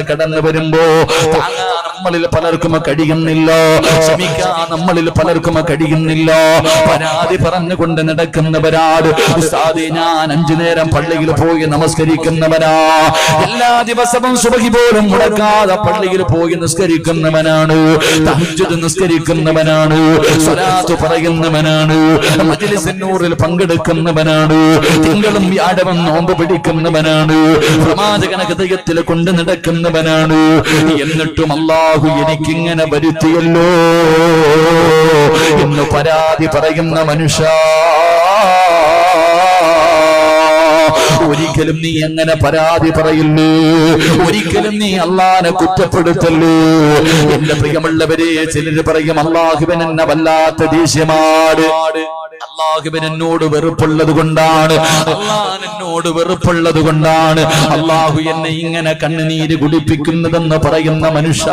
കടന്നു വരുമ്പോ നമ്മളിൽ പലർക്കും കഴിയുന്നില്ല. ക്ഷമിക്കാൻ നമ്മളിൽ പലർക്കും കഴിയുന്നില്ല. പരാതി പറഞ്ഞുകൊണ്ട് നടക്കുന്നവരാട് ഉസ്താദേ ഞാൻ അഞ്ചു നേരം പള്ളിയിൽ പോയി നമസ്കരിക്കുന്നവനാ. എല്ലാ ദിവസവും സുബഹി പോലും മുടക്കാതെ പള്ളിയിൽ പോയി നിസ്കരിക്കുന്നവനാണ്. നിസ്കരിക്കുന്നവനാണ്. പറയുന്നവനാണ്. മജ്ലിസിന്നൂറിൽ പങ്കെടുക്കുന്നവനാണ്. തിങ്കളും വ്യാഴവും നോമ്പ് പിടിക്കുന്നവനാണ്. പ്രമാചകന ഹൃദയത്തിൽ കൊണ്ട് നടക്കുന്നവനാണ്. എന്നിട്ടും അള്ളാഹു എനിക്കിങ്ങനെ വരുത്തിയല്ലോ. എന്ന് പരാതി പറയുന്ന മനുഷ്യ. ഒരിക്കലും നീ എങ്ങനെ പരാതി പറയില്ലേ? ഒരിക്കലും നീ അള്ളാനെ കുറ്റപ്പെടുത്തല്ലേ? എന്റെ പ്രിയമുള്ളവരെ ചിലര് പറയും അള്ളാഹുബൻ എന്നെ വല്ലാത്ത ദേഷ്യമാണ്. അള്ളാഹുബൻ എന്നോട് വെറുപ്പുള്ളത് കൊണ്ടാണ്. എന്നോട് വെറുപ്പുള്ളത് കൊണ്ടാണ്. അള്ളാഹു എന്നെ ഇങ്ങനെ കണ്ണുനീര് കുടിപ്പിക്കുന്നതെന്ന് പറയുന്ന മനുഷ്യ.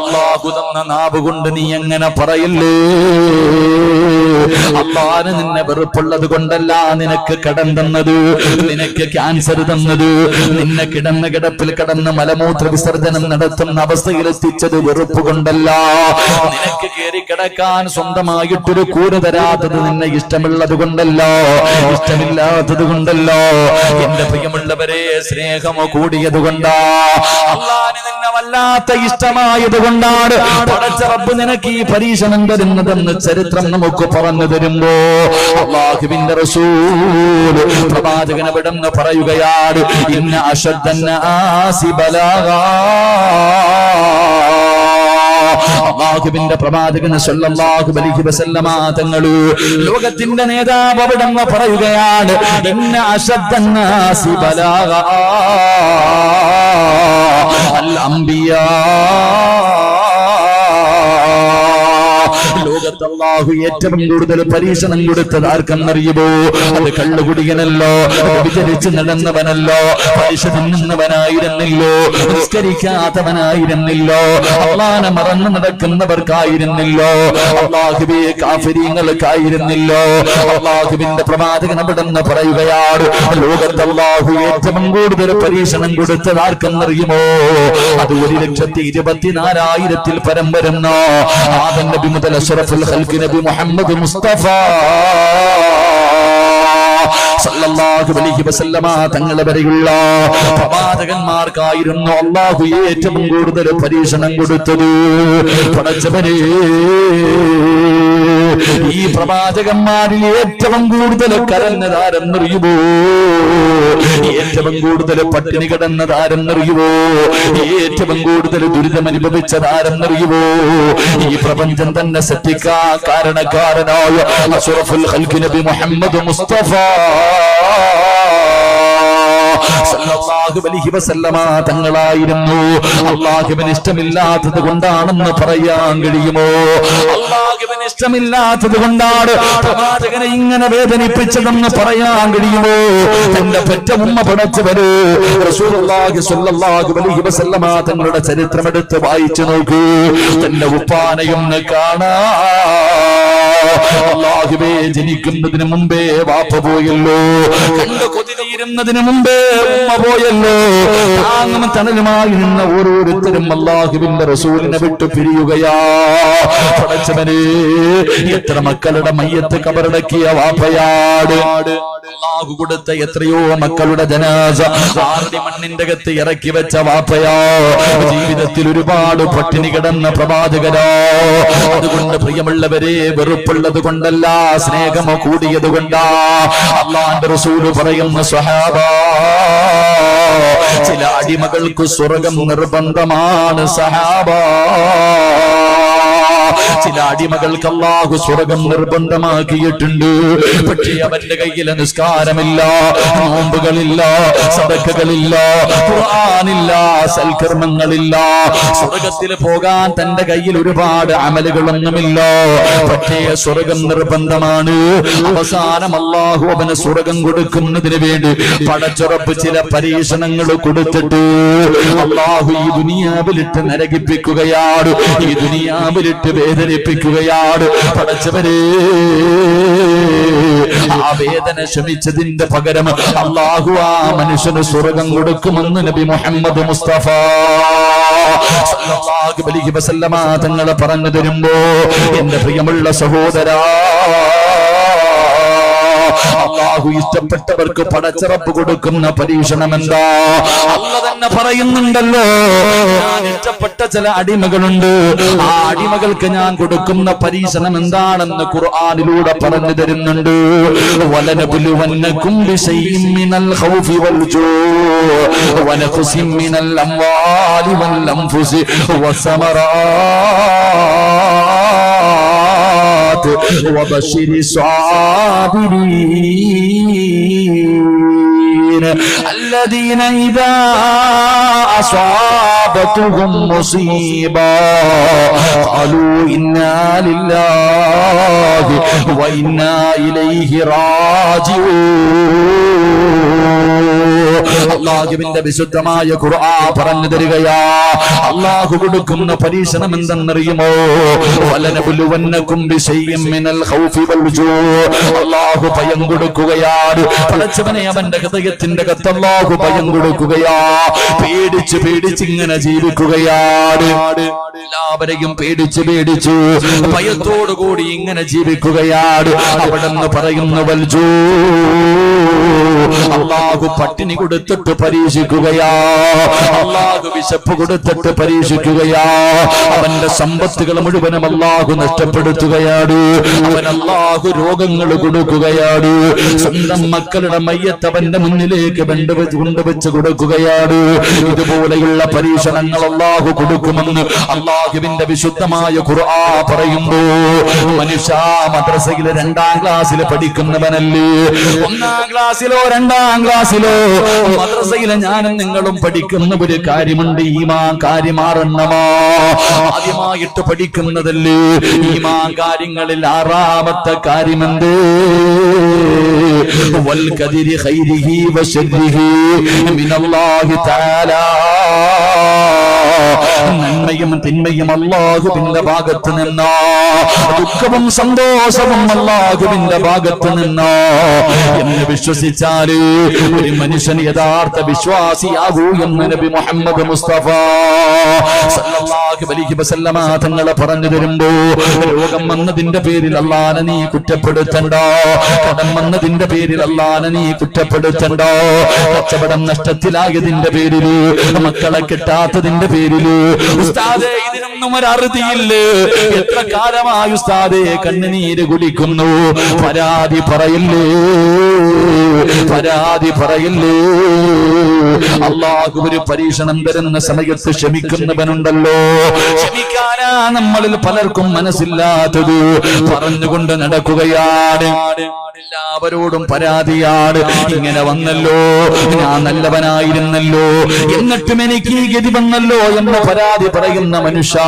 അള്ളാഹു തന്ന നാവ് കൊണ്ട് നീ എങ്ങനെ പറയില്ലേ? അള്ളാന് നിന്നെ വെറുപ്പുള്ളത് കൊണ്ടല്ല നിനക്ക് കടം തന്നത് നിനക്ക് ക്യാൻസർ തന്നത്. നിന്നെ കിടന്ന കിടപ്പിൽ കിടന്ന് മലമൂത്ര വിസർജനം നടത്തുന്ന അവസ്ഥയിൽ എത്തിച്ചത് വെറുപ്പ് കൊണ്ടല്ല. നിനക്ക് കയറി കിടക്കാൻ സ്വന്തമായിട്ടൊരു കൂര തരാത്തത് നിന്നെ ഇഷ്ടമുള്ളത് കൊണ്ടല്ലോ. ഇഷ്ടമില്ലാത്തത് കൊണ്ടല്ലോ. എന്റെ പ്രിയമുള്ളവരെ സ്നേഹമോ കൂടിയത് കൊണ്ടാ. അള്ളാന് നിന്നെ വല്ലാത്ത ഇഷ്ടമായത് കൊണ്ടാണ്. പടച്ച റബ്ബ് നിനക്ക് ഈ പരീക്ഷണം തരുന്നതെന്ന് ചരിത്രം നമുക്ക് പറഞ്ഞു തരുമ്പോ. അള്ളാഹുവിന്റെ റസൂൽ എവിടെന്ന് പറയുകയാണ് ഇന്ന അശ്വദ്ധനാസി ബലാഗാ അള്ളാഹുവിന്റെ പ്രവാചകന് സല്ലല്ലാഹു അലൈഹി വസല്ലമ തങ്ങൾ ലോകത്തിന്റെ നേതാവ് അവിടെന്ന് പറയുകയാണ് ഇന്ന അശദ്ദന്നാസി ബലാഗ അൽ അംബിയാ അള്ളാഹു ഏറ്റവും കൂടുതൽ പരീക്ഷണം കൊടുത്തത് ആർക്കെന്നറിയുമോ അത് കള്ളുകുടിയനല്ലോ വിചരിച്ച് നടന്നവനല്ലോ പരീക്ഷ തിന്നുന്നവനായിരുന്നില്ലോ നിസ്കരിക്കാത്തവനായിരുന്നില്ലോ അള്ളാനെ മറന്നു നടക്കുന്നവർക്കായിരുന്നില്ലോ അള്ളാഹുബെ കാഫര്യങ്ങൾക്കായിരുന്നില്ലോ അള്ളാഹുബിന്റെ പ്രവാചകൻ അവിടെന്ന് പറയുകയാണ് ലോകത്ത് അള്ളാഹു ഏറ്റവും കൂടുതൽ പരീക്ഷണം കൊടുത്തത് ആർക്കെന്നറിയുമോ അത് ഒരു ലക്ഷത്തി ഇരുപത്തിനാലായിരത്തിൽ പരം വരുന്ന ആദം നബി മുതൽ അഷ്റഫുൽ ഖൽഖ് നബി മുഹമ്മദ് മുസ്തഫ. തങ്ങളെ വരെയുള്ള പ്രവാചകന്മാർക്കായിരുന്നു അള്ളാഹു ഏറ്റവും കൂടുതൽ പരീക്ഷണം കൊടുത്തത്. പടച്ചവരെ ഈ പ്രവാചകന്മാരിൽ ഏറ്റവും കൂടുതൽ കരഞ്ഞതാരെന്നറിയുമോ ഏറ്റവും കൂടുതൽ പട്ടിണി കിടന്നതാരെന്നറിയുമോ ഏറ്റവും കൂടുതൽ ദുരിതം അനുഭവിച്ചതാരെന്നറിയുമോ ഈ പ്രപഞ്ചം തന്നെ സത്യക്കാ കാരണക്കാരനായ അഷറഫുൽ ഖൽഖ് നബി മുഹമ്മദ് മുസ്തഫ. തങ്ങളായിരുന്നു. അള്ളാഹുവിന് ഇഷ്ടമില്ലാത്തത് കൊണ്ടാണെന്ന് പറയാൻ കഴിയുമോ? അള്ളാഹുവിന് ഇഷ്ടമില്ലാത്തത് കൊണ്ടാണ് പ്രവാചകനെ ഇങ്ങനെ വേദനിപ്പിച്ചതെന്ന് പറയാൻ കഴിയുമോ? തന്റെ പെറ്റ ഉമ്മ പടച്ചവര് തങ്ങളുടെ ചരിത്രം എടുത്ത് വായിച്ചു നോക്കൂ. തന്റെ ഉപ്പാനയൊന്ന് കാണാ. അള്ളാഹുവേ ജനിക്കുന്നതിന് മുമ്പേ വാപ്പ പോയല്ലോ. കണ്ടു കൊതിരുന്നതിന് മുമ്പേ ഉമ്മ പോയല്ലോ. താങ്ങും തണലുമായി നിന്ന ഓരോരുത്തരും അള്ളാഹുവിന്റെ റസൂലിനെ വിട്ടു പിരിയുകയാ. പടച്ചവനെ എത്ര മക്കളുടെ മയ്യത്ത് കബറടക്കിയ വാപ്പയാട്. അള്ളാഹു കൊടുത്ത എത്രയോ മക്കളുടെ ജനാസ മണ്ണിന്റെ അകത്ത് ഇറക്കി വെച്ച വാപ്പയാ. ജീവിതത്തിൽ ഒരുപാട് പട്ടിണി കിടന്ന പ്രവാചകരോ. അതുകൊണ്ട് പ്രിയമുള്ളവരെ വെറുപ്പുള്ളത് കൊണ്ടല്ല സ്നേഹമോ കൂടിയത് കൊണ്ടാ. അള്ളാന്റെ റസൂൽ പറയുന്ന സ്വഹാബ ചില അടിമകൾക്ക് സ്വർഗം നിർബന്ധമാണ് സഹാബ ചില അടിമകൾക്ക് അള്ളാഹു സ്വർഗം നിർബന്ധമാക്കിയിട്ടുണ്ട്. പക്ഷേ അവന്റെ കയ്യിലെ നിസ്കാരമില്ല നോമ്പുകളില്ല സദക്കകളില്ല ഖുർആാനില്ല സൽക്കർമ്മങ്ങളില്ല. സ്വർഗത്തിൽ പോകാൻ തന്റെ കയ്യിൽ ഒരുപാട് അമലുകളൊന്നുമില്ല. പക്ഷേ സ്വർഗം നിർബന്ധമാണ്. അവസാനം അള്ളാഹു അവന് സ്വർഗം കൊടുക്കുന്നതിന് വേണ്ടി പടച്ചുറപ്പ് ചില പരീക്ഷണങ്ങൾ കൊടുത്തിട്ട് അള്ളാഹു ഈ ദുനിയാവിലിട്ട് നരകിപ്പിക്കുകയാണ്. ഈ ദുനിയാവിലിട്ട് വേദനിപ്പിക്കുകയാണ് പടച്ചവരെ ആ വേദന ശമിച്ചതിന്റെ പകരം അള്ളാഹു ആ മനുഷ്യന് സ്വർഗം കൊടുക്കുമെന്ന് നബി മുഹമ്മദ് മുസ്തഫ തങ്ങൾ പറഞ്ഞു തരുമ്പോ എന്റെ പ്രിയമുള്ള സഹോദരാ അള്ളാഹു ഇഷ്ടപ്പെട്ടവർക്ക് പടച്ചിറപ്പ് കൊടുക്കുന്ന പരീക്ഷണം എന്താ അല്ല തന്നെ പറയുന്നുണ്ടല്ലോ. ഇഷ്ടപ്പെട്ട ചില അടിമകളുണ്ട്. ആ അടിമകൾക്ക് ഞാൻ കൊടുക്കുന്ന പരീക്ഷണം എന്താണെന്ന് ഖുർആാനിലൂടെ പറഞ്ഞു തരുന്നുണ്ട്. മിനൽ ഖൗഫി വൽ الصالحات وبشر الصابرين الذين إذا أصابتهم مصيبة قالوا إنا لله وإنا إليه راجعون അള്ളാഹുവിന്റെ വിശുദ്ധമായ ഖുർആ പറഞ്ഞു തരികയാ അള്ളാഹു കൊടുക്കുന്ന പരീക്ഷണം എന്തെന്നറിയുമോ വലനബുലുവന്നക്കും ബിശൈഇൻ മിനൽ ഖൗഫി വൽ ജൂ അള്ളാഹു ഭയം കൊടുക്കുകയാണ് പടച്ചവനെ അവന്റെ ഹൃദയത്തിന്റെ കത്ത് അള്ളാഹു ഭയം കൊടുക്കുകയാ. പേടിച്ച് പേടിച്ച് ഇങ്ങനെ ജീവിക്കുകയാണ്. എല്ലാവരെയും പേടിച്ച് പേടിച്ചു. ഭയത്തോടു കൂടി ഇങ്ങനെ ജീവിക്കുകയാണ്. അവിടെ നിന്ന് പറയുന്നു വൽജൂ അള്ളാഹു പട്ടിണി കൊടുത്തിട്ട് പരീക്ഷിക്കുകയാ. അള്ളാഹു വിശപ്പ് കൊടുത്തിട്ട് പരീക്ഷിക്കുകയാ. അവന്റെ സമ്പത്തുകൾ മുഴുവനും അള്ളാഹു നഷ്ടപ്പെടുത്തുകയാണ്. അവൻ രോഗങ്ങൾ കൊടുക്കുകയാണ്. സ്വന്തം മക്കളുടെ മയ്യത്ത് അവന്റെ മുന്നിലേക്ക് കൊണ്ടുവച്ച് കൊണ്ടുവച്ച് കൊടുക്കുകയാണ്. ഇതുപോലെയുള്ള പരീക്ഷണങ്ങൾ അള്ളാഹു കൊടുക്കുമെന്ന് അള്ളാഹുവിന്റെ വിശുദ്ധമായ ഖുർആ പറയുന്നു. മനുഷ്യ മദ്രസയിലെ രണ്ടാം ക്ലാസ്സിൽ പഠിക്കുന്നവനല്ലേ? ഒന്നാം ക്ലാസ്സിലോ രണ്ടാം ക്ലാസ്സിലോ? മദ്രസയിലെ ഞാനും നിങ്ങളും പഠിക്കുന്ന ഒരു കാര്യമുണ്ട്. ഈമാ കാര്യമാറണ്ണമാ ആദ്യമായിട്ട് പഠിക്കുന്നതല്ലേ? ഈമാ കാര്യങ്ങളിൽ ആറാമത്തെ കാര്യമെന്തേ? വൽ കതിരി ഹൈരിഹി വശരിഹി മിനല്ലാഹി തആല നന്മയും തിന്മയും അള്ളാഹുവിന്റെ ഭാഗത്ത് നിന്നോ? ദുഃഖവും സന്തോഷവും അള്ളാഹുവിന്റെ ഭാഗത്ത് നിന്നോ? എന്ന് വിശ്വസിച്ചാൽ ഒരു മനുഷ്യൻ യഥാർത്ഥ വിശ്വാസിയാകൂ എന്ന് നബി മുഹമ്മദ് മുസ്തഫ തങ്ങളെ പറഞ്ഞു തരുമ്പോ രോഗം വന്നതിന്റെ പേരിൽ അള്ളാനെ നീ കുറ്റപ്പെടുത്തണ്ടോ? കടം വന്നതിന്റെ പേരിൽ അള്ളാനെ നീ കുറ്റപ്പെടുത്തണ്ടോ? കച്ചവടം നഷ്ടത്തിലായതിന്റെ പേരിൽ മക്കളെ കിട്ടാത്തതിന്റെ പേരിൽ ഉസ്താദേ ഇതിനൊന്നും ഒരു അറുതിയില്ലേ. എത്ര കാലമായി ഉസ്താദേ കണ്ണുനീര് കുടിക്കുന്നു പരാതി പറയില്ലേ? പരാതി പറയില്ലേ? അള്ളാഹു ഒരു പരീക്ഷണം തരുന്ന സമയത്ത് ക്ഷമിക്കുന്നവനുണ്ടല്ലോ. ക്ഷമിക്കാനാ നമ്മളിൽ പലർക്കും മനസ്സില്ലാത്തത്. പറഞ്ഞുകൊണ്ട് നടക്കുകയാണ്. എല്ലാവരോടും പരാതിയാണ്. ഇങ്ങനെ വന്നല്ലോ. ഞാൻ നല്ലവനായിരുന്നല്ലോ. എന്നിട്ടും എനിക്ക് ഈ ഗതി വന്നല്ലോ എന്ന് പരാതി പറയുന്ന മനുഷ്യ.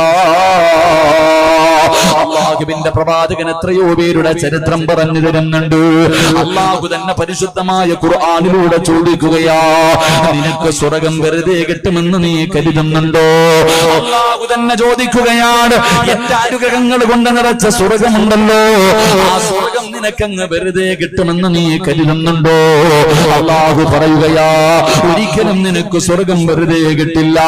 അള്ളാഹുവിന്റെ പ്രവാചകൻ എത്രയോ പേരുടെ ചരിത്രം പറഞ്ഞു തരുന്നുണ്ട്. അള്ളാഹു തന്നെ പരിശുദ്ധമായ ഖുർആാനിലൂടെ ചോദിക്കുകയാ നിനക്ക് സ്വർഗം വെറുതെ കിട്ടുമെന്ന് നീ കരുതുന്നുണ്ടോ? അള്ളാഹു തന്നെ ചോദിക്കുകയാണ് എന്റെ അനുഗ്രഹങ്ങൾ കൊണ്ട് നിറച്ച സ്വർഗമുണ്ടല്ലോ. ആ സ്വർഗം നിനക്കങ്ങ് വെറുതെ കിട്ടുമെന്ന് നീ കരുതുന്നുണ്ടോ? അള്ളാഹു പറയുകയാ ഒരിക്കലും നിനക്ക് സ്വർഗം വെറുതെ കിട്ടില്ല.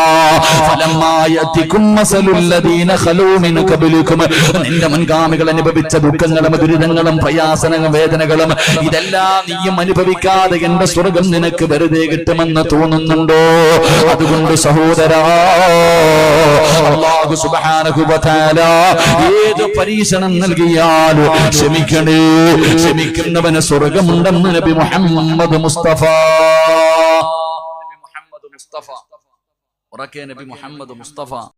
നിന്റെ മുൻഗാമികൾ അനുഭവിച്ച ദുഃഖങ്ങളും ദുരിതങ്ങളും പ്രയാസനങ്ങളും വേദനകളും ഇതെല്ലാം നീയും അനുഭവിക്കാതെ എന്റെ സ്വർഗം നിനക്ക് വെറുതെ കിട്ടുമെന്ന് തോന്നുന്നുണ്ടോ? അതുകൊണ്ട് സഹോദരാ അള്ളാഹു സുബ്ഹാനഹു വ ഏത് പരീക്ഷണം നൽകിയാലും ക്ഷമിക്കണേ. ക്ഷമിക്കുന്നവന് സ്വർഗമുണ്ടെന്ന് നബി മുഹമ്മദ് മുസ്തഫ നബി മുഹമ്മദ് മുസ്തഫ ഉറക്കെ നബി മുഹമ്മദ് മുസ്തഫ